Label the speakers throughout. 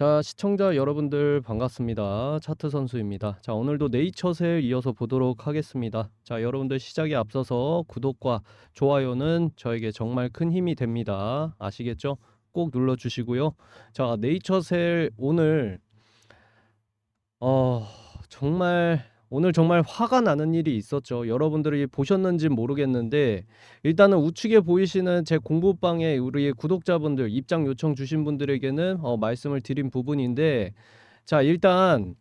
Speaker 1: 자, 시청자 여러분들 반갑습니다. 차트 선수입니다. 자, 오늘도 네이처셀 이어서 보도록 하겠습니다. 자, 여러분들 시작에 앞서서 구독과 좋아요는 저에게 정말 큰 힘이 됩니다. 아시겠죠? 꼭 눌러 주시고요. 자, 네이처셀 오늘 어, 정말 오늘 정말 화가 나는 일이 있었죠. 여러분들이 보셨는지 모르겠는데 일단은 우측에 보이시는 제 공부방에 우리 구독자분들 입장 요청 주신 분들에게는 어, 말씀을 드린 부분인데 자 일단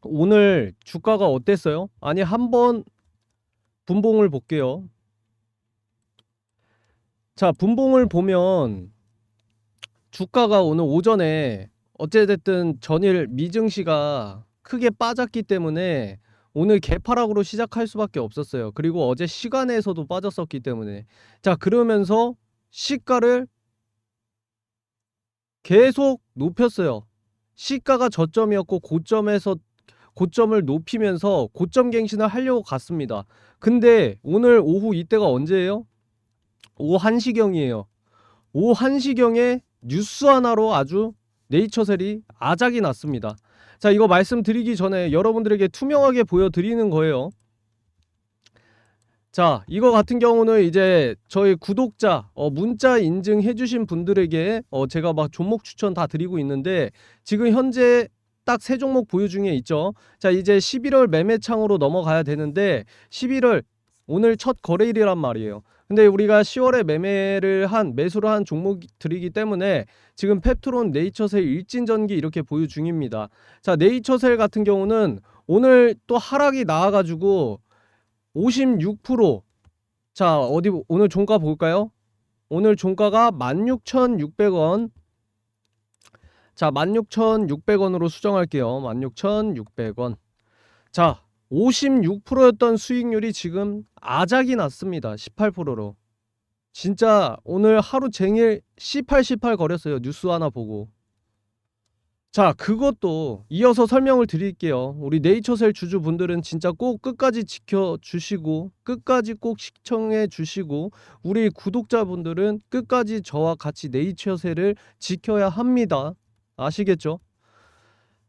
Speaker 1: 오늘 주가가 어땠어요? 아니 한번 분봉을 볼게요. 자 분봉을 보면 주가가 오늘 오전에 어찌됐든 전일 미증시가 크게 빠졌기 때문에 오늘 개파락으로 시작할 수밖에 없었어요. 그리고 어제 시간에서도 빠졌었기 때문에 자 그러면서 시가를 계속 높였어요. 시가가 저점이었고 고점에서 고점을 높이면서 고점 갱신을 하려고 갔습니다. 근데 오늘 오후 이때가 언제예요? 오후 1시경이에요. 오후 1시경에 뉴스 하나로 아주 네이처셀이 아작이 났습니다. 자, 이거 말씀드리기 전에 여러분들에게 투명하게 보여드리는 거예요. 자, 이거 같은 경우는 이제 저희 구독자, 어, 문자 인증해주신 분들에게 어, 제가 막 종목 추천 다 드리고 있는데 지금 현재 딱세 종목 보유 중에 있죠. 자, 이제 11월 매매창으로 넘어가야 되는데 11월 오늘 첫 거래일이란 말이에요. 근데 우리가 10월에 매매를 한 매수를 한 종목들이기 때문에 지금 펩트론 네이처셀 일진전기 이렇게 보유 중입니다. 자 네이처셀 같은 경우는 오늘 또 하락이 나와 가지고 56%자 어디 오늘 종가 볼까요? 오늘 종가가 16,600원 자 16,600원으로 수정할게요 16,600원 자 56%였던 수익률이 지금 아작이 났습니다. 18%로. 진짜 오늘 하루 종일 18, 18 거렸어요. 뉴스 하나 보고. 자, 그것도 이어서 설명을 드릴게요. 우리 네이처셀 주주분들은 진짜 꼭 끝까지 지켜주시고, 끝까지 꼭 시청해 주시고, 우리 구독자분들은 끝까지 저와 같이 네이처셀을 지켜야 합니다. 아시겠죠?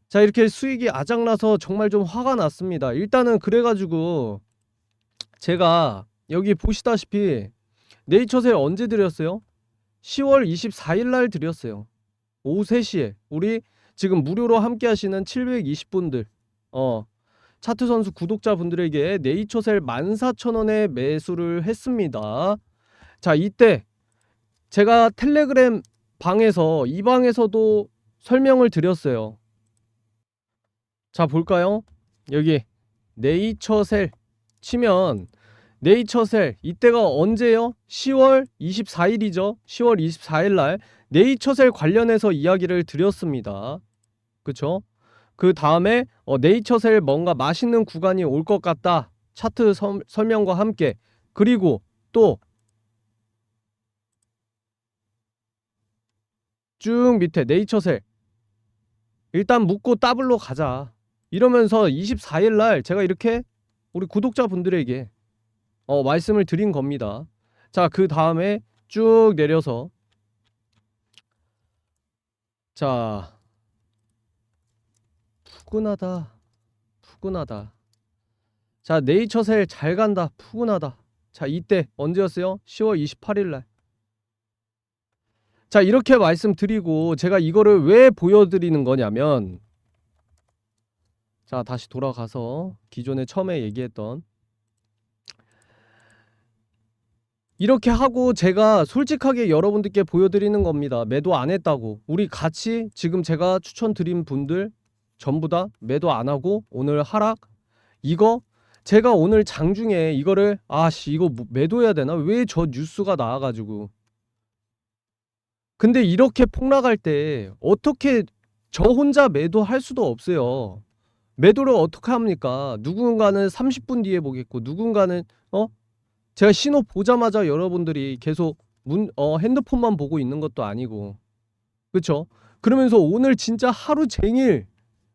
Speaker 1: 자 이렇게 수익이 아작나서 정말 좀 화가 났습니다. 일단은 그래가지고 제가 여기 보시다시피 네이처셀 언제 드렸어요? 10월 24일 날 드렸어요. 오후 3시에 우리 지금 무료로 함께 하시는 720분들 어 차트 선수 구독자분들에게 네이처셀 14,000원에 매수를 했습니다. 자 이때 제가 텔레그램 방에서 이 방에서도 설명을 드렸어요. 자 볼까요? 여기 네이처셀 치면 네이처셀 이때가 언제요? 10월 24일이죠. 10월 24일 날 네이처셀 관련해서 이야기를 드렸습니다. 그쵸? 그 다음에 어, 네이처셀 뭔가 맛있는 구간이 올 것 같다. 차트 서, 설명과 함께 그리고 또 쭉 밑에 네이처셀 일단 묻고 더블로 가자. 이러면서 24일 날 제가 이렇게 우리 구독자분들에게 어, 말씀을 드린 겁니다. 자, 그 다음에 쭉 내려서 자, 푸근하다. 푸근하다. 자, 네이처셀 잘 간다. 푸근하다. 자, 이때 언제였어요? 10월 28일 날. 자, 이렇게 말씀드리고 제가 이거를 왜 보여드리는 거냐면 자, 다시 돌아가서 기존에 처음에 얘기했던 이렇게 하고 제가 솔직하게 여러분들께 보여드리는 겁니다. 매도 안 했다고. 우리 같이 지금 제가 추천드린 분들 전부 다 매도 안 하고 오늘 하락 이거 제가 오늘 장중에 이거를 아씨 이거 뭐 매도해야 되나? 왜 저 뉴스가 나와가지고 근데 이렇게 폭락할 때 어떻게 저 혼자 매도할 수도 없어요. 매도를 어떻게 합니까? 누군가는 30분 뒤에 보겠고 누군가는 어 제가 신호 보자마자 여러분들이 계속 문 어 핸드폰만 보고 있는 것도 아니고 그쵸? 그러면서 오늘 진짜 하루 종일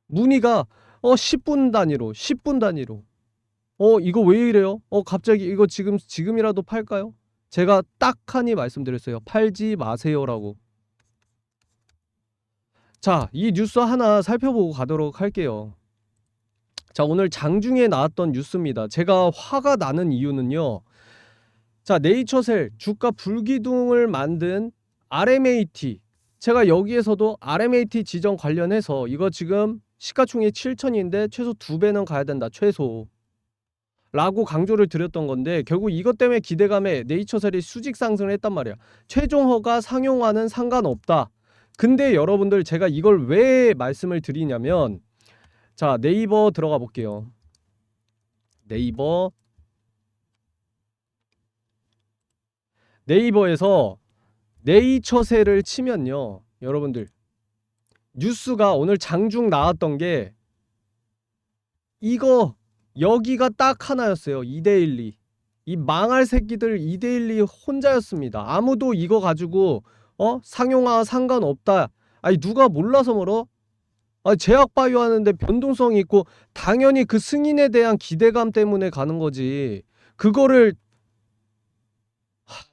Speaker 1: 문의가 어 10분 단위로 10분 단위로 어 이거 왜 이래요? 어 갑자기 이거 지금 지금이라도 팔까요? 제가 딱 하니 말씀드렸어요. 팔지 마세요라고. 자, 이 뉴스 하나 살펴보고 가도록 할게요. 자, 오늘 장중에 나왔던 뉴스입니다. 제가 화가 나는 이유는요. 자, 네이처셀 주가 불기둥을 만든 RMAT. 제가 여기에서도 RMAT 지정 관련해서 이거 지금 시가총액 7천인데 최소 두 배는 가야 된다. 최소. 라고 강조를 드렸던 건데 결국 이것 때문에 기대감에 네이처셀이 수직 상승을 했단 말이야. 최종 허가 상용화는 상관없다. 근데 여러분들 제가 이걸 왜 말씀을 드리냐면 자 네이버 들어가 볼게요. 네이버 네이버에서 네이처셀을 치면요. 여러분들 뉴스가 오늘 장중 나왔던 게 이거 여기가 딱 하나였어요. 2대1리. 이 망할 새끼들 2대1리 혼자였습니다. 아무도 이거 가지고 어? 상용화 상관없다. 아니 누가 몰라서 멀어? 아 제약 바이오 하는데 변동성이 있고 당연히 그 승인에 대한 기대감 때문에 가는 거지. 그거를 하,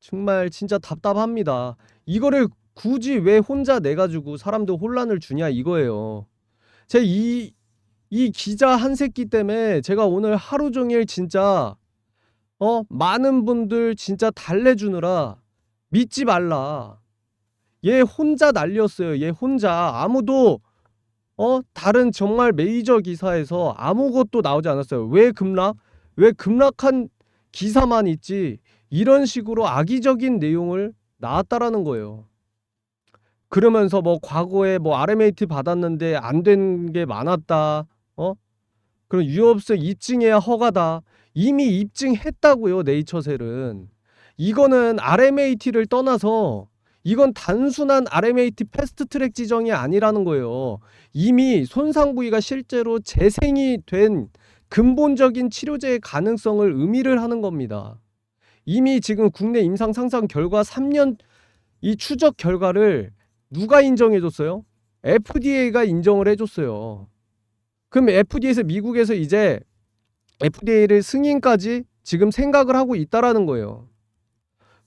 Speaker 1: 정말 진짜 답답합니다. 이거를 굳이 왜 혼자 내 가지고 사람들 혼란을 주냐 이거예요. 제이이 기자 한 새끼 때문에 제가 오늘 하루 종일 진짜 어 많은 분들 진짜 달래주느라 믿지 말라. 얘 혼자 날렸어요. 얘 혼자 아무도 어 다른 정말 메이저 기사에서 아무것도 나오지 않았어요. 왜 급락? 왜 급락한 기사만 있지? 이런 식으로 악의적인 내용을 나왔다라는 거예요. 그러면서 뭐 과거에 뭐 RMAT 받았는데 안 된 게 많았다. 어? 그럼 유업소 입증해야 허가다. 이미 입증했다고요. 네이처셀은. 이거는 RMAT를 떠나서 이건 단순한 RMAT 패스트 트랙 지정이 아니라는 거예요. 이미 손상 부위가 실제로 재생이 된 근본적인 치료제의 가능성을 의미를 하는 겁니다. 이미 지금 국내 임상 상상 결과 3년 이 추적 결과를 누가 인정해 줬어요? FDA가 인정을 해 줬어요. 그럼 FDA에서 미국에서 이제 FDA를 승인까지 지금 생각을 하고 있다라는 거예요.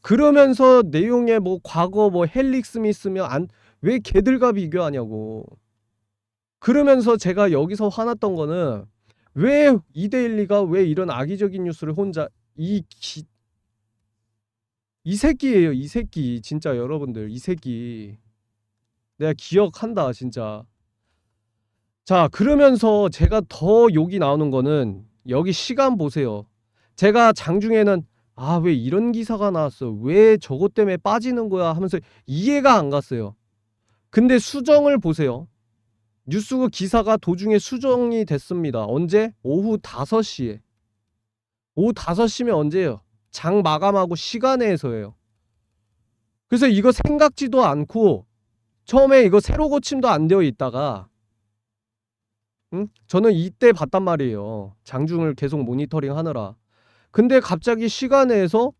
Speaker 1: 그러면서 내용에 뭐 과거 뭐 헬릭 스미스며 안 왜 걔들과 비교하냐고. 그러면서 제가 여기서 화났던 거는 왜 이데일리가 왜 이런 악의적인 뉴스를 혼자 이 기, 이 새끼예요, 이 새끼. 진짜 여러분들, 이 새끼. 내가 기억한다, 진짜. 자, 그러면서 제가 더 욕이 나오는 거는 여기 시간 보세요. 제가 장중에는 아, 왜 이런 기사가 나왔어? 왜 저것 때문에 빠지는 거야? 하면서 이해가 안 갔어요. 근데 수정을 보세요. 뉴스 기사가 도중에 수정이 됐습니다. 언제? 오후 5시에. 오후 5시면 언제예요? 장 마감하고 시간에서예요. 그래서 이거 생각지도 않고 처음에 이거 새로 고침도 안 되어 있다가 응? 저는 이때 봤단 말이에요. 장중을 계속 모니터링 하느라. 근데 갑자기 시간에서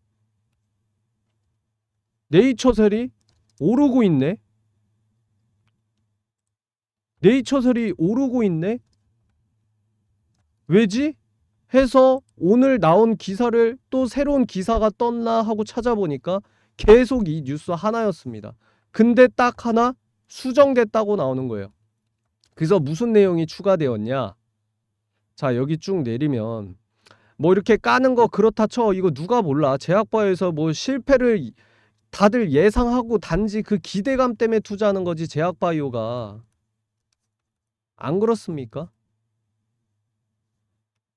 Speaker 1: 네이처셀이 오르고 있네. 네이처셀이 오르고 있네. 왜지? 해서 오늘 나온 기사를 또 새로운 기사가 떴나 하고 찾아보니까 계속 이 뉴스 하나였습니다. 근데 딱 하나 수정됐다고 나오는 거예요. 그래서 무슨 내용이 추가되었냐? 자, 여기 쭉 내리면 뭐 이렇게 까는 거 그렇다 쳐. 이거 누가 몰라. 제약바에서 뭐 실패를 다들 예상하고 단지 그 기대감 때문에 투자하는 거지 제약바이오가 안 그렇습니까?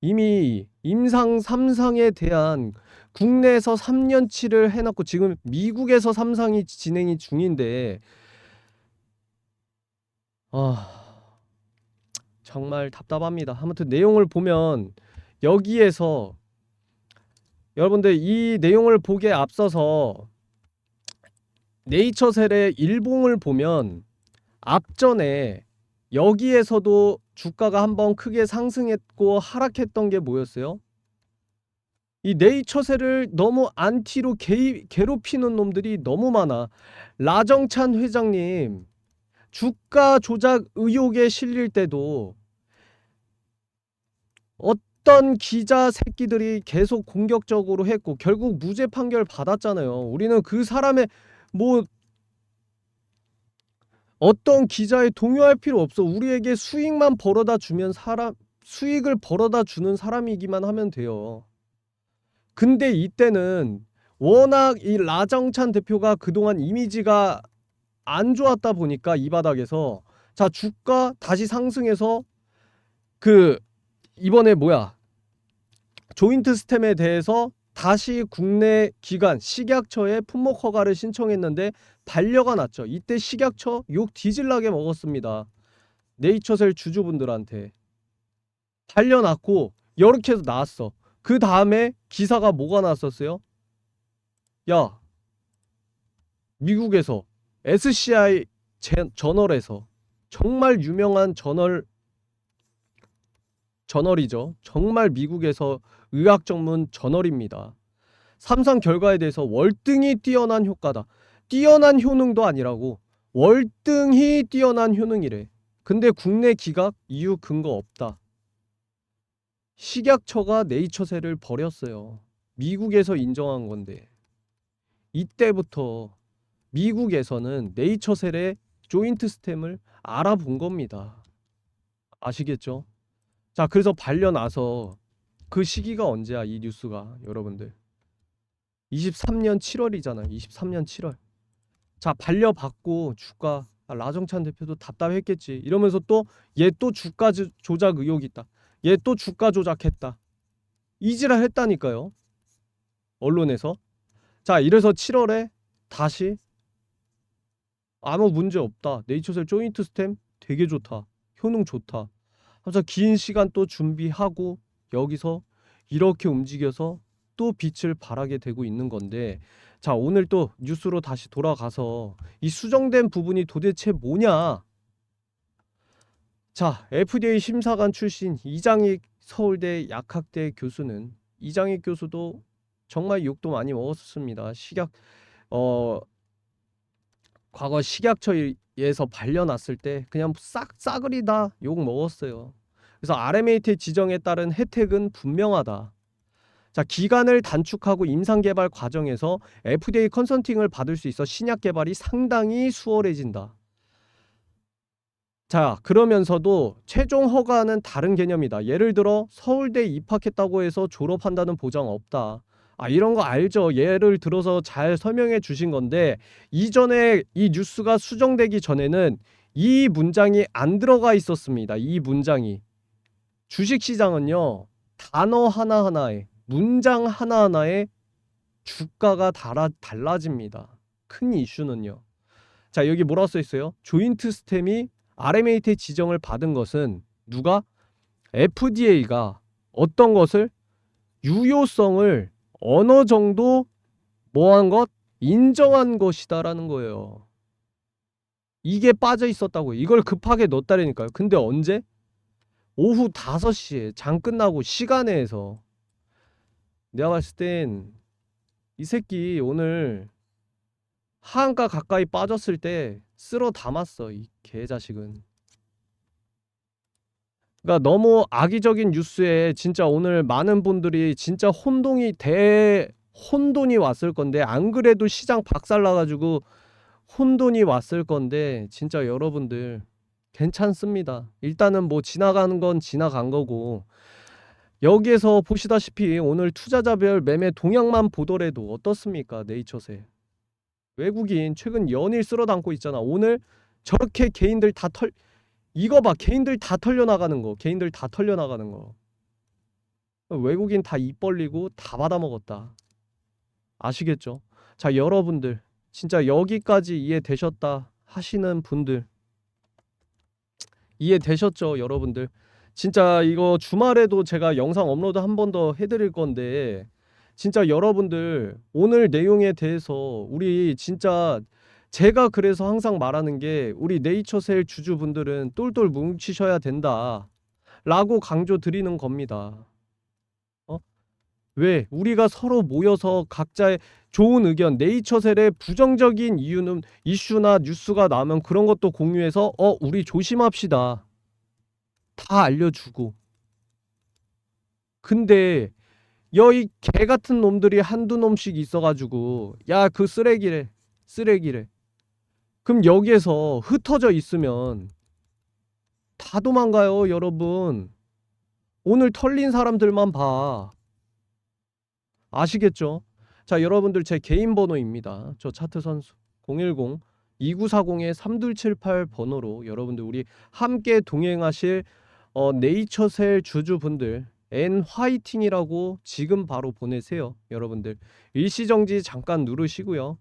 Speaker 1: 이미 임상 3상에 대한 국내에서 3년치를 해놨고 지금 미국에서 3상이 진행이 중인데 아 정말 답답합니다. 아무튼 내용을 보면 여기에서 여러분들 이 내용을 보기에 앞서서 네이처셀의 일봉을 보면 앞전에 여기에서도 주가가 한번 크게 상승했고 하락했던 게 뭐였어요? 이 네이처셀을 너무 안티로 개, 괴롭히는 놈들이 너무 많아. 라정찬 회장님 주가 조작 의혹에 실릴 때도 어 떤 기자 새끼들이 계속 공격적으로 했고 결국 무죄 판결 받았잖아요. 우리는 그 사람의 뭐 어떤 기자에 동요할 필요 없어. 우리에게 수익만 벌어다 주면 사람 수익을 벌어다 주는 사람이기만 하면 돼요. 근데 이때는 워낙 이 라정찬 대표가 그동안 이미지가 안 좋았다 보니까 이 바닥에서 자 주가 다시 상승해서 그 이번에 뭐야 조인트 스템에 대해서 다시 국내 기관 식약처에 품목 허가를 신청했는데 반려가 났죠. 이때 식약처 욕 뒤질나게 먹었습니다. 네이처셀 주주분들한테 반려 났고 이렇게 해서 나왔어. 그 다음에 기사가 뭐가 났었어요? 야 미국에서 SCI 제- 저널에서 정말 유명한 저널 저널이죠. 정말 미국에서 의학 전문 저널입니다. 삼성 결과에 대해서 월등히 뛰어난 효과다. 뛰어난 효능도 아니라고 월등히 뛰어난 효능이래. 근데 국내 기각 이유 근거 없다. 식약처가 네이처세를 버렸어요. 미국에서 인정한 건데 이때부터 미국에서는 네이처셀의 조인트 스템을 알아본 겁니다. 아시겠죠? 자, 그래서 반려 나서 그 시기가 언제야, 이 뉴스가 여러분들. 23년 7월이잖아. 23년 7월. 자, 반려 받고 주가 아, 라정찬 대표도 답답했겠지. 이러면서 또 얘 또 주가 조- 조작 의혹이 있다. 얘 또 주가 조작했다. 이지랄 했다니까요. 언론에서. 자, 이래서 7월에 다시 아무 문제 없다. 네이처셀 조인트 스템 되게 좋다. 효능 좋다. 하면서 긴 시간 또 준비하고 여기서 이렇게 움직여서 또 빛을 발하게 되고 있는 건데 자 오늘 또 뉴스로 다시 돌아가서 이 수정된 부분이 도대체 뭐냐 자 FDA 심사관 출신 이장익 서울대 약학대 교수는 이장익 교수도 정말 욕도 많이 먹었습니다 식약 어 과거 식약처에서 발려났을 때 그냥 싹 싸그리 다 욕 먹었어요. 그래서 RMAT 지정에 따른 혜택은 분명하다. 자, 기간을 단축하고 임상 개발 과정에서 FDA 컨설팅을 받을 수 있어 신약 개발이 상당히 수월해진다. 자, 그러면서도 최종 허가는 다른 개념이다. 예를 들어 서울대 입학했다고 해서 졸업한다는 보장 없다. 아, 이런 거 알죠? 예를 들어서 잘 설명해 주신 건데 이전에 이 뉴스가 수정되기 전에는 이 문장이 안 들어가 있었습니다. 이 문장이. 주식 시장은요. 단어 하나하나에 문장 하나하나에 주가가 달아, 달라집니다. 큰 이슈는요. 자, 여기 뭐라고 써 있어요? 조인트 스템이 RMAT 지정을 받은 것은 누가 FDA가 어떤 것을 유효성을 어느 정도 뭐한 것 인정한 것이다라는 거예요. 이게 빠져 있었다고 이걸 급하게 넣었다라니까요. 근데 언제? 오후 5시에 장 끝나고 시간에서 내가 봤을 땐 이 새끼 오늘 하한가 가까이 빠졌을 때 쓸어 담았어 이 개자식은. 그러니까 너무 악의적인 뉴스에 진짜 오늘 많은 분들이 진짜 혼동이 대 혼돈이 왔을 건데 안 그래도 시장 박살나가지고 혼돈이 왔을 건데 진짜 여러분들 괜찮습니다. 일단은 뭐 지나가는 건 지나간 거고. 여기에서 보시다시피 오늘 투자자별 매매 동향만 보더라도 어떻습니까? 네이처세? 외국인 최근 연일 쓸어 담고 있잖아. 오늘 저렇게 개인들 다 털 이거 봐. 개인들 다 털려 나가는 거. 개인들 다 털려 나가는 거. 외국인 다 입 벌리고 다 받아 먹었다. 아시겠죠? 자 여러분들. 진짜 여기까지 이해되셨다 하시는 분들 이해되셨죠 여러분들 진짜 이거 주말에도 제가 영상 업로드 한 번 더 해드릴 건데 진짜 여러분들 오늘 내용에 대해서 우리 진짜 제가 그래서 항상 말하는 게 우리 네이처셀 주주분들은 똘똘 뭉치셔야 된다. 라고 강조 드리는 겁니다. 어? 왜? 우리가 서로 모여서 각자의 좋은 의견, 네이처셀의 부정적인 이유는 이슈나 뉴스가 나오면 그런 것도 공유해서 어, 우리 조심합시다. 다 알려주고. 근데 여이 개 같은 놈들이 한두 놈씩 있어가지고 야 그 쓰레기래 쓰레기래 그럼 여기에서 흩어져 있으면 다 도망가요, 여러분. 오늘 털린 사람들만 봐. 아시겠죠? 자, 여러분들 제 개인 번호입니다. 저 차트 선수 010 2940의 3278 번호로 여러분들 우리 함께 동행하실 어, 네이처셀 주주분들 N 화이팅이라고 지금 바로 보내세요. 여러분들 일시정지 잠깐 누르시고요.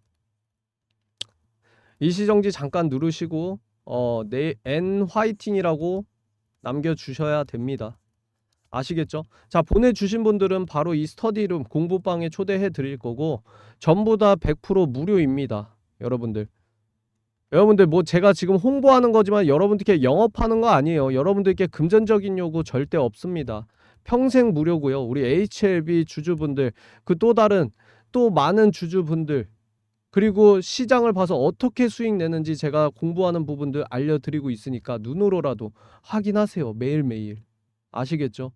Speaker 1: 일시정지 잠깐 누르시고 어, 네, N 화이팅이라고 남겨주셔야 됩니다. 아시겠죠? 자, 보내주신 분들은 바로 이 스터디룸 공부방에 초대해 드릴 거고 전부 다 100% 무료입니다. 여러분들. 여러분들 뭐 제가 지금 홍보하는 거지만 여러분들께 영업하는 거 아니에요. 여러분들께 금전적인 요구 절대 없습니다. 평생 무료고요. 우리 HLB 주주분들 그 또 다른 또 많은 주주분들 그리고 시장을 봐서 어떻게 수익 내는지 제가 공부하는 부분들 알려드리고 있으니까 눈으로라도 확인하세요. 매일매일. 아시겠죠?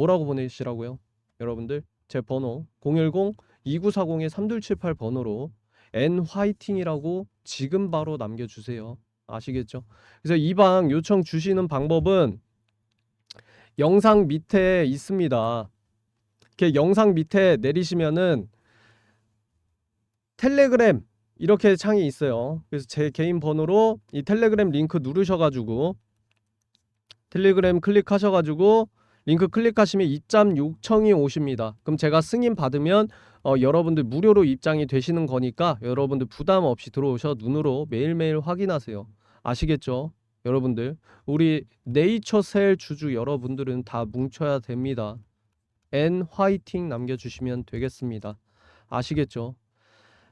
Speaker 1: 뭐라고 보내시라고요? 여러분들 제 번호 010-2940의 3278 번호로 N 화이팅이라고 지금 바로 남겨주세요. 아시겠죠? 그래서 이 방 요청 주시는 방법은 영상 밑에 있습니다. 이렇게 영상 밑에 내리시면은 텔레그램 이렇게 창이 있어요. 그래서 제 개인 번호로 이 텔레그램 링크 누르셔가지고 텔레그램 클릭하셔가지고 링크 클릭하시면 입장 요청이 오십니다. 그럼 제가 승인 받으면 어, 여러분들 무료로 입장이 되시는 거니까 여러분들 부담 없이 들어오셔 눈으로 매일매일 확인하세요. 아시겠죠? 여러분들 우리 네이처셀 주주 여러분들은 다 뭉쳐야 됩니다. N 화이팅 남겨주시면 되겠습니다. 아시겠죠?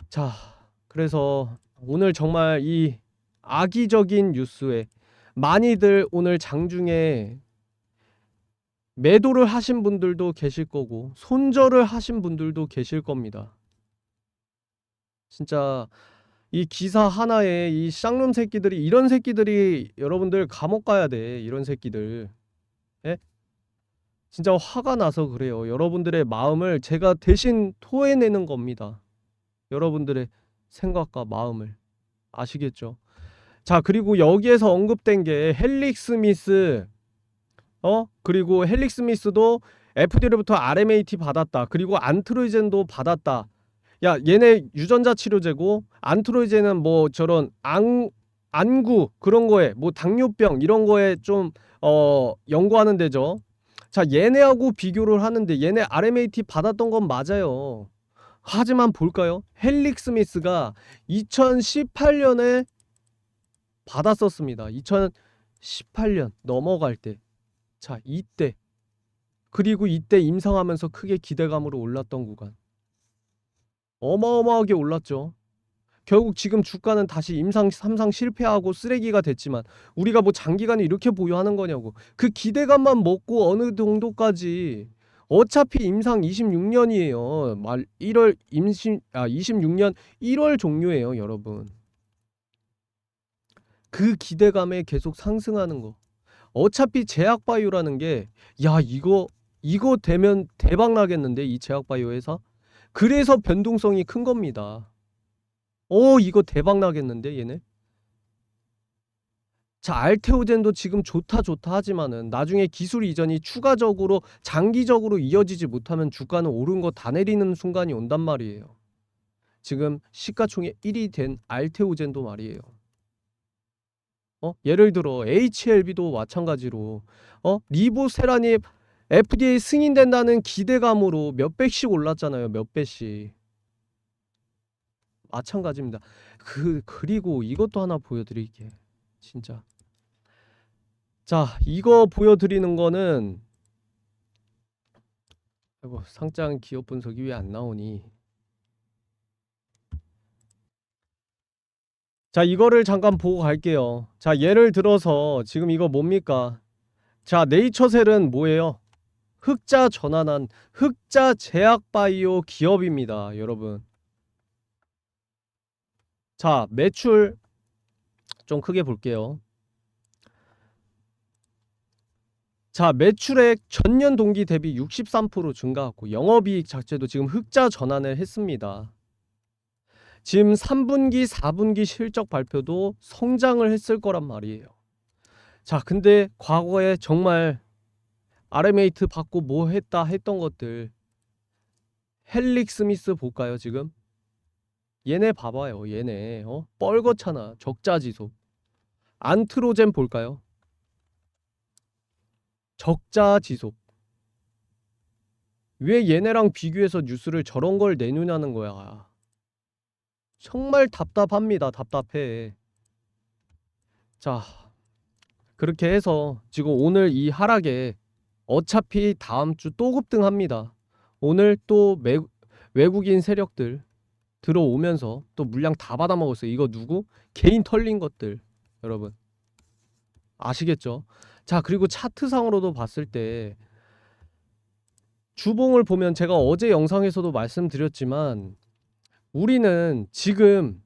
Speaker 1: 자, 그래서 오늘 정말 이 악의적인 뉴스에 많이들 오늘 장중에 매도를 하신 분들도 계실 거고 손절을 하신 분들도 계실 겁니다. 진짜 이 기사 하나에 이 쌍놈 새끼들이 이런 새끼들이 여러분들 감옥 가야 돼. 이런 새끼들. 예? 진짜 화가 나서 그래요. 여러분들의 마음을 제가 대신 토해내는 겁니다. 여러분들의 생각과 마음을 아시겠죠? 자, 그리고 여기에서 언급된 게 헬릭 스미스 어? 그리고 헬릭 스미스도 FD로부터 RMAT 받았다. 그리고 안트로이젠도 받았다. 야, 얘네 유전자 치료제고 안트로이젠은 뭐 저런 안 안구 그런 거에 뭐 당뇨병 이런 거에 좀 어 연구하는 데죠. 자, 얘네하고 비교를 하는데 얘네 RMAT 받았던 건 맞아요. 하지만 볼까요? 헬릭 스미스가 2018년에 받았었습니다. 2018년 넘어갈 때. 자, 이때. 그리고 이때 임상하면서 크게 기대감으로 올랐던 구간. 어마어마하게 올랐죠. 결국 지금 주가는 다시 임상 3상 실패하고 쓰레기가 됐지만 우리가 뭐 장기간에 이렇게 보유하는 거냐고. 그 기대감만 먹고 어느 정도까지 어차피 임상 26년이에요. 말 1월 임신 아 26년 1월 종료예요, 여러분. 그 기대감에 계속 상승하는 거. 어차피 제약 바이오라는 게 야, 이거 이거 되면 대박 나겠는데 이 제약 바이오 회사? 그래서 변동성이 큰 겁니다. 어, 이거 대박 나겠는데 얘네? 자, 알테오젠도 지금 좋다 좋다 하지만은 나중에 기술 이전이 추가적으로 장기적으로 이어지지 못하면 주가는 오른 거 다 내리는 순간이 온단 말이에요. 지금 시가총액 1위 된 알테오젠도 말이에요. 어? 예를 들어 HLB도 마찬가지로 어? 리보세라니 FDA 승인된다는 기대감으로 몇 백씩 올랐잖아요. 몇 배씩. 마찬가지입니다. 그 그리고 이것도 하나 보여 드릴게. 진짜. 자, 이거 보여 드리는 거는 아이고 상장 기업 분석이 왜 안 나오니? 자, 이거를 잠깐 보고 갈게요. 자, 예를 들어서 지금 이거 뭡니까? 자, 네이처셀은 뭐예요? 흑자 전환한 흑자 제약 바이오 기업입니다, 여러분. 자, 매출 좀 크게 볼게요. 자, 매출액 전년 동기 대비 63% 증가하고 영업이익 자체도 지금 흑자 전환을 했습니다. 지금 3분기, 4분기 실적 발표도 성장을 했을 거란 말이에요. 자, 근데 과거에 정말 아르메이트 받고 뭐 했다 했던 것들 헬릭 스미스 볼까요, 지금? 얘네 봐봐요, 얘네. 어? 뻘겋잖아. 적자 지속. 안트로젠 볼까요? 적자 지속. 왜 얘네랑 비교해서 뉴스를 저런 걸 내놓냐는 거야. 정말 답답합니다. 답답해. 자, 그렇게 해서 지금 오늘 이 하락에 어차피 다음 주 또 급등합니다. 오늘 또 매, 외국인 세력들 들어오면서 또 물량 다 받아먹었어요. 이거 누구? 개인 털린 것들. 여러분. 아시겠죠? 자, 그리고 차트상으로도 봤을 때 주봉을 보면 제가 어제 영상에서도 말씀드렸지만 우리는 지금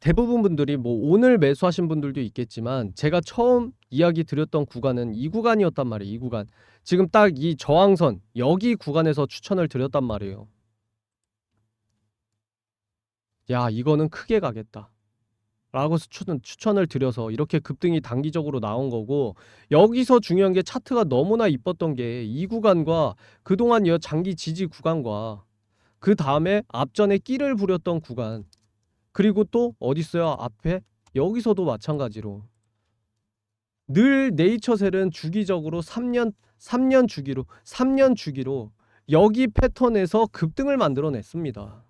Speaker 1: 대부분 분들이 뭐 오늘 매수하신 분들도 있겠지만 제가 처음 이야기 드렸던 구간은 이 구간이었단 말이에요. 이 구간. 지금 딱 이 저항선 여기 구간에서 추천을 드렸단 말이에요. 야, 이거는 크게 가겠다. 라고 추천, 추천을 드려서 이렇게 급등이 단기적으로 나온 거고 여기서 중요한 게 차트가 너무나 이뻤던 게 이 구간과 그동안 이 장기 지지 구간과 그 다음에 앞전에 끼를 부렸던 구간 그리고 또 어디 있어요 앞에 여기서도 마찬가지로 늘 네이처셀은 주기적으로 3년 3년 주기로 3년 주기로 여기 패턴에서 급등을 만들어냈습니다.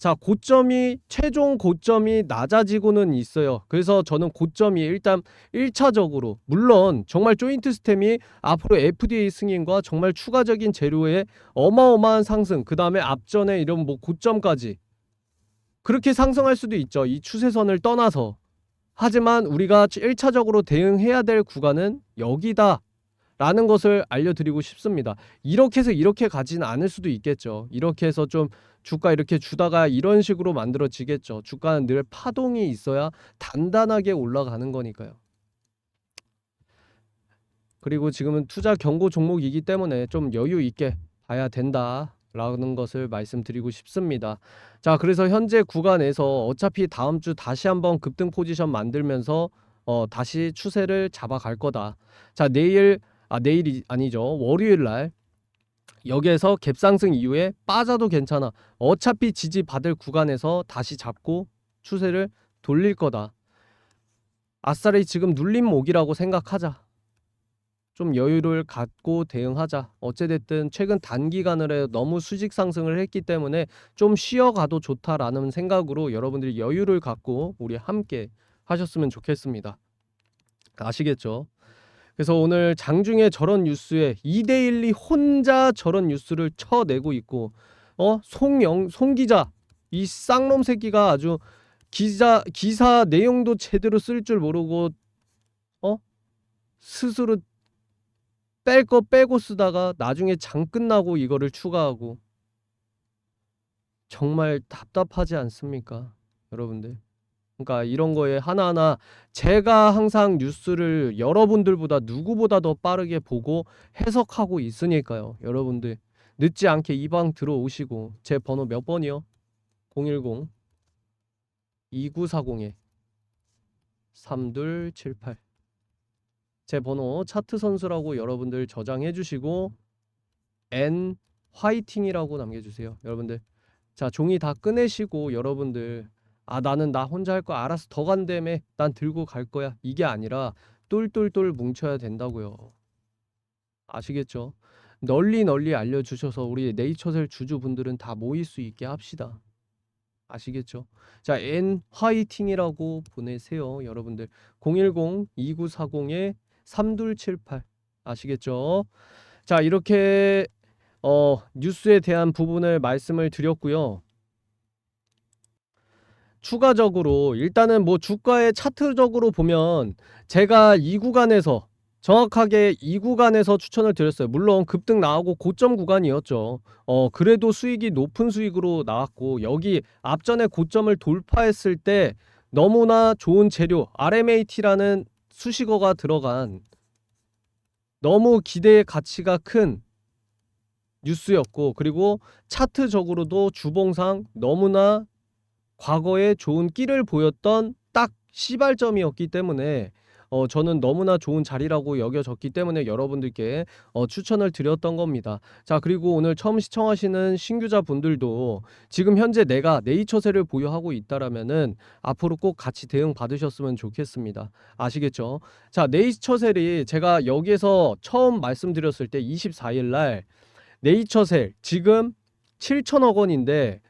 Speaker 1: 자, 고점이 최종 고점이 낮아지고는 있어요. 그래서 저는 고점이 일단 1차적으로 물론 정말 조인트 스템이 앞으로 FDA 승인과 정말 추가적인 재료의 어마어마한 상승, 그다음에 앞전에 이런 뭐 고점까지 그렇게 상승할 수도 있죠. 이 추세선을 떠나서. 하지만 우리가 1차적으로 대응해야 될 구간은 여기다. 라는 것을 알려드리고 싶습니다. 이렇게 해서 이렇게 가지는 않을 수도 있겠죠. 이렇게 해서 좀 주가 이렇게 주다가 이런 식으로 만들어지겠죠. 주가는 늘 파동이 있어야 단단하게 올라가는 거니까요. 그리고 지금은 투자 경고 종목이기 때문에 좀 여유 있게 봐야 된다 라는 것을 말씀드리고 싶습니다. 자, 그래서 현재 구간에서 어차피 다음 주 다시 한번 급등 포지션 만들면서 어, 다시 추세를 잡아갈 거다. 자, 내일 아 내일이 아니죠. 월요일 날 여기에서 갭상승 이후에 빠져도 괜찮아. 어차피 지지 받을 구간에서 다시 잡고 추세를 돌릴 거다. 아싸리 지금 눌림목이라고 생각하자. 좀 여유를 갖고 대응하자. 어찌됐든 최근 단기간으로 너무 수직 상승을 했기 때문에 좀 쉬어가도 좋다라는 생각으로 여러분들이 여유를 갖고 우리 함께 하셨으면 좋겠습니다. 아시겠죠? 그래서 오늘 장중에 저런 뉴스에 이데일리 혼자 저런 뉴스를 쳐내고 있고 어 송영 송 기자 이 쌍놈 새끼가 아주 기자 기사 내용도 제대로 쓸 줄 모르고 어? 스스로 뺄 거 빼고 쓰다가 나중에 장 끝나고 이거를 추가하고. 정말 답답하지 않습니까 여러분들 그러니까 이런 거에 하나하나 제가 항상 뉴스를 여러분들보다 누구보다 더 빠르게 보고 해석하고 있으니까요. 여러분들 늦지 않게 이 방 들어오시고 제 번호 몇 번이요? 010 2940에 3278. 제 번호 차트 선수라고 여러분들 저장해 주시고 N 화이팅이라고 남겨 주세요. 여러분들. 자, 종이 다 꺼내시고 여러분들 아 나는 나 혼자 할거 알아서 더 간다며 난 들고 갈 거야 이게 아니라 똘똘똘 뭉쳐야 된다고요 아시겠죠? 널리 널리 알려주셔서 우리 네이처셀 주주분들은 다 모일 수 있게 합시다 아시겠죠? 자 N 화이팅이라고 보내세요 여러분들 010-2940에 3278 아시겠죠? 자 이렇게 어 뉴스에 대한 부분을 말씀을 드렸고요 추가적으로 일단은 뭐 주가의 차트적으로 보면 제가 이 구간에서 정확하게 이 구간에서 추천을 드렸어요. 물론 급등 나오고 고점 구간이었죠. 어, 그래도 수익이 높은 수익으로 나왔고 여기 앞전에 고점을 돌파했을 때 너무나 좋은 재료 RMAT라는 수식어가 들어간 너무 기대의 가치가 큰 뉴스였고 그리고 차트적으로도 주봉상 너무나 과거에 좋은 끼를 보였던 딱 시발점이었기 때문에 어, 저는 너무나 좋은 자리라고 여겨졌기 때문에 여러분들께 어, 추천을 드렸던 겁니다. 자, 그리고 오늘 처음 시청하시는 신규자 분들도 지금 현재 내가 네이처세를 보유하고 있다라면은 앞으로 꼭 같이 대응 받으셨으면 좋겠습니다. 아시겠죠? 자, 네이처셀이 제가 여기에서 처음 말씀드렸을 때 24일 날 네이처셀 지금 7천억 원인데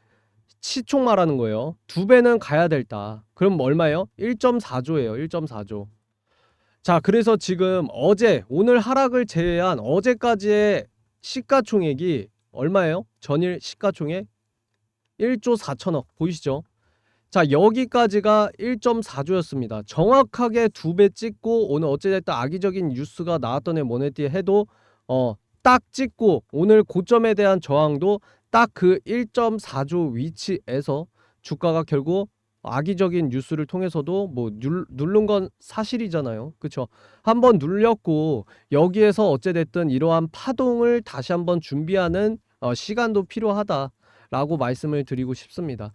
Speaker 1: 시총 말하는 거예요. 두 배는 가야 될다. 그럼 얼마예요? 1.4조예요. 1.4조. 자, 그래서 지금 어제 오늘 하락을 제외한 어제까지의 시가총액이 얼마예요? 전일 시가총액 1조 4천억 보이시죠? 자, 여기까지가 1.4조였습니다. 정확하게 두 배 찍고 오늘 어찌됐든 악의적인 뉴스가 나왔던 애 뭐네띠 해도 어, 딱 찍고 오늘 고점에 대한 저항도 딱 그 1.4조 위치에서 주가가 결국 악의적인 뉴스를 통해서도 뭐 눌, 누른 건 사실이잖아요. 그쵸? 한번 눌렸고 여기에서 어찌 됐든 이러한 파동을 다시 한번 준비하는 어, 시간도 필요하다라고 말씀을 드리고 싶습니다.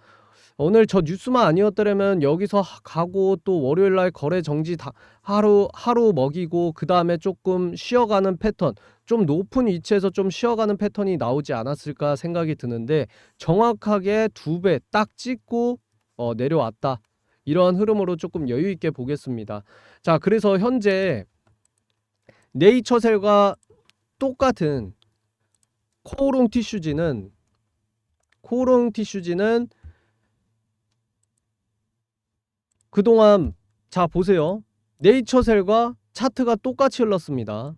Speaker 1: 오늘 저 뉴스만 아니었더라면 여기서 하- 가고 또 월요일 날 거래 정지 다 하루 하루 먹이고 그 다음에 조금 쉬어가는 패턴 좀 높은 위치에서 좀 쉬어가는 패턴이 나오지 않았을까 생각이 드는데 정확하게 두 배 딱 찍고 어, 내려왔다. 이러한 흐름으로 조금 여유 있게 보겠습니다. 자, 그래서 현재 네이처셀과 똑같은 코오롱 티슈지는 코오롱 티슈지는 그동안 자 보세요. 네이처셀과 차트가 똑같이 흘렀습니다.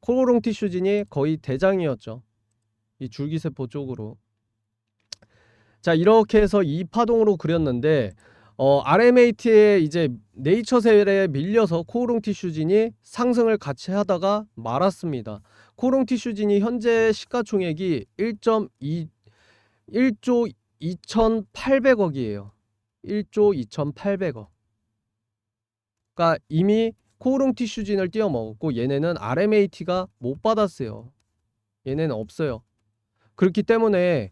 Speaker 1: 코오롱 티슈진이 거의 대장이었죠. 이 줄기세포 쪽으로. 자 이렇게 해서 이 파동으로 그렸는데 어, RMAT에 이제 네이처셀에 밀려서 코오롱 티슈진이 상승을 같이 하다가 말았습니다. 코오롱 티슈진이 현재 시가총액이 1.2 1조 2,800억이에요. 1조 2,800억. 그러니까 이미 코오롱 티슈진을 띄어 먹었고 얘네는 RMAT가 못 받았어요. 얘네는 없어요. 그렇기 때문에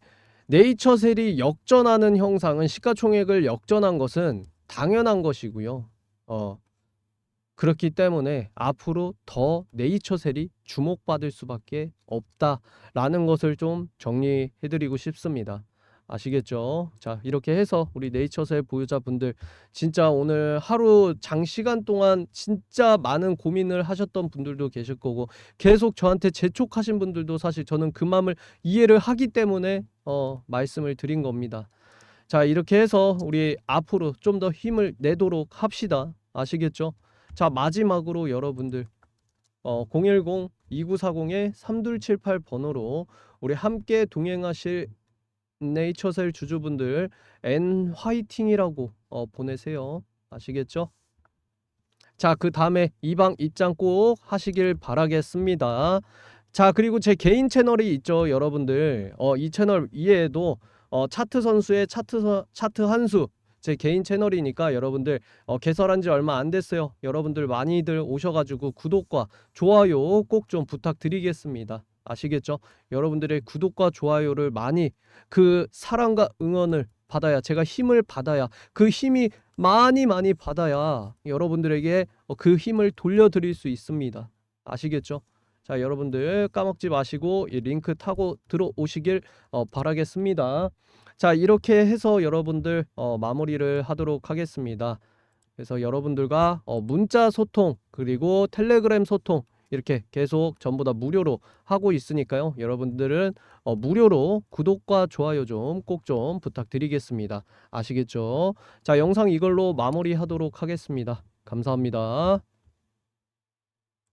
Speaker 1: 네이처셀이 역전하는 형상은 시가총액을 역전한 것은 당연한 것이고요. 어. 그렇기 때문에 앞으로 더 네이처셀이 주목받을 수밖에 없다라는 것을 좀 정리해 드리고 싶습니다. 아시겠죠? 자, 이렇게 해서 우리 네이처셀 보유자분들 진짜 오늘 하루 장시간 동안 진짜 많은 고민을 하셨던 분들도 계실 거고 계속 저한테 재촉하신 분들도 사실 저는 그 마음을 이해를 하기 때문에 어, 말씀을 드린 겁니다. 자, 이렇게 해서 우리 앞으로 좀 더 힘을 내도록 합시다. 아시겠죠? 자, 마지막으로 여러분들 어, 010 2940의 3278 번호로 우리 함께 동행하실 네이처셀 주주분들 N 화이팅이라고 어, 보내세요. 아시겠죠? 자, 그 다음에 이방 입장 꼭 하시길 바라겠습니다. 자, 그리고 제 개인 채널이 있죠, 여러분들. 어, 이 채널 이외에도 어, 차트 선수의 차트 서, 차트 한수 제 개인 채널이니까 여러분들 어, 개설한 지 얼마 안 됐어요. 여러분들 많이들 오셔가지고 구독과 좋아요 꼭 좀 부탁드리겠습니다. 아시겠죠? 여러분들의 구독과 좋아요를 많이 그 사랑과 응원을 받아야 제가 힘을 받아야 그 힘이 많이 많이 받아야 여러분들에게 어, 그 힘을 돌려드릴 수 있습니다. 아시겠죠? 자, 여러분들 까먹지 마시고 이 링크 타고 들어오시길 어, 바라겠습니다. 자, 이렇게 해서 여러분들 어, 마무리를 하도록 하겠습니다. 그래서 여러분들과 어, 문자 소통 그리고 텔레그램 소통 이렇게 계속 전부 다 무료로 하고 있으니까요. 여러분들은 어, 무료로 구독과 좋아요 좀 꼭좀 부탁드리겠습니다. 아시겠죠? 자, 영상 이걸로 마무리하도록 하겠습니다. 감사합니다.